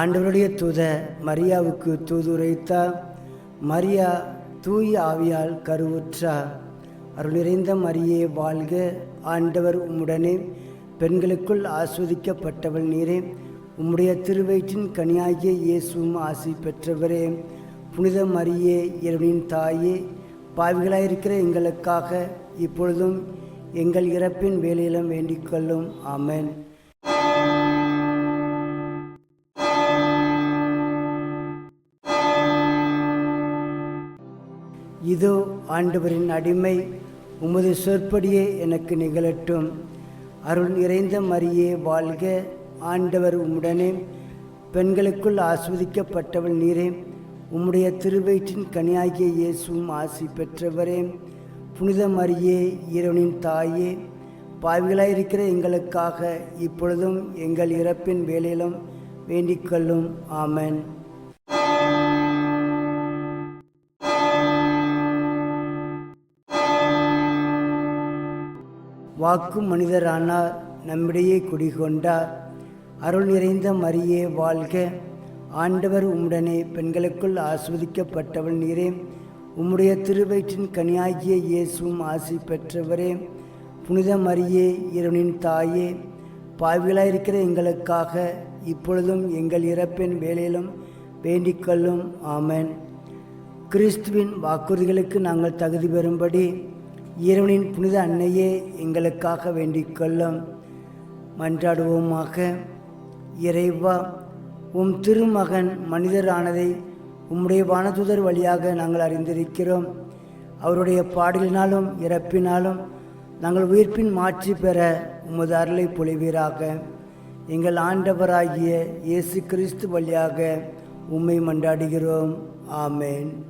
ஆண்டவருடைய தூத மரியாவுக்கு தூதுரைத்தார் மரியா தூய் ஆவியால் கருவுற்றார் அருள் நிறைந்த மரியே வாழ்க. ஆண்டவர் உம்முடனே பெண்களுக்குள் ஆஸ்வதிக்கப்பட்டவள் நீரே. உம்முடைய திருவயிற்றின் கனியாகிய இயேசுவும் ஆசி பெற்றவரே. புனித மரியே இறைவனின் தாயே பாவிகளாயிருக்கிற எங்களுக்காக இப்பொழுதும் எங்கள் இறப்பின் வேலையிலும் வேண்டிக் கொள்ளும். ஆமேன். இதோ ஆண்டவரின் அடிமை உமது சொற்படியே எனக்கு நிகழட்டும். அருள் நிறைந்த மரியே வாழ்க ஆண்டவர் உம்முடனே. பெண்களுக்குள் ஆஸ்வதிக்கப்பட்டவள் நீரே. உம்முடைய திருவயிற்றின் கனியாகிய இயேசுவும் ஆசி பெற்றவரே. புனித மரியே இறைவனின் தாயே. பாவிகளாயிருக்கிற எங்களுக்காக இப்பொழுதும் எங்கள் இறப்பின் வேலையிலும் வேண்டிக் கொள்ளும் ஆமன். வாக்கு மனிதரானார் நம்மிடையே குடிகொண்டார் அருள் நிறைந்த மரியே வாழ்க. ஆண்டவர் உம்முடனே பெண்களுக்குள் ஆஸ்வதிக்கப்பட்டவள் நீரே. உம்முடைய திருவயிற்றின் கனியாகிய இயேசுவும் ஆசி பெற்றவரே. புனித மரியே இறைவனின் தாயே பாவிகளாயிருக்கிற எங்களுக்காக இப்பொழுதும் எங்கள் இறப்பின் வேலையிலும் வேண்டிக்கொள்ளும். ஆமன். கிறிஸ்துவின் வாக்குறுதிகளுக்கு நாங்கள் தகுதி பெறும்படி இறைவனின் புனித அன்னையே எங்களுக்காக வேண்டிக் கொள்ளும் மன்றாடுவோமாக இறைவா உம் திருமகன் மனிதரானதை உம்முடைய வானதுதர் வழியாக நாங்கள் அறிந்திருக்கிறோம். அவருடைய பாடலினாலும் இறப்பினாலும் நாங்கள் உயிர்ப்பின் மாற்றி பெற உமது அருளை பொழிவீராக. எங்கள் ஆண்டவராகிய இயேசு கிறிஸ்து வழியாக உம்மை மன்றாடுகிறோம். ஆமென்.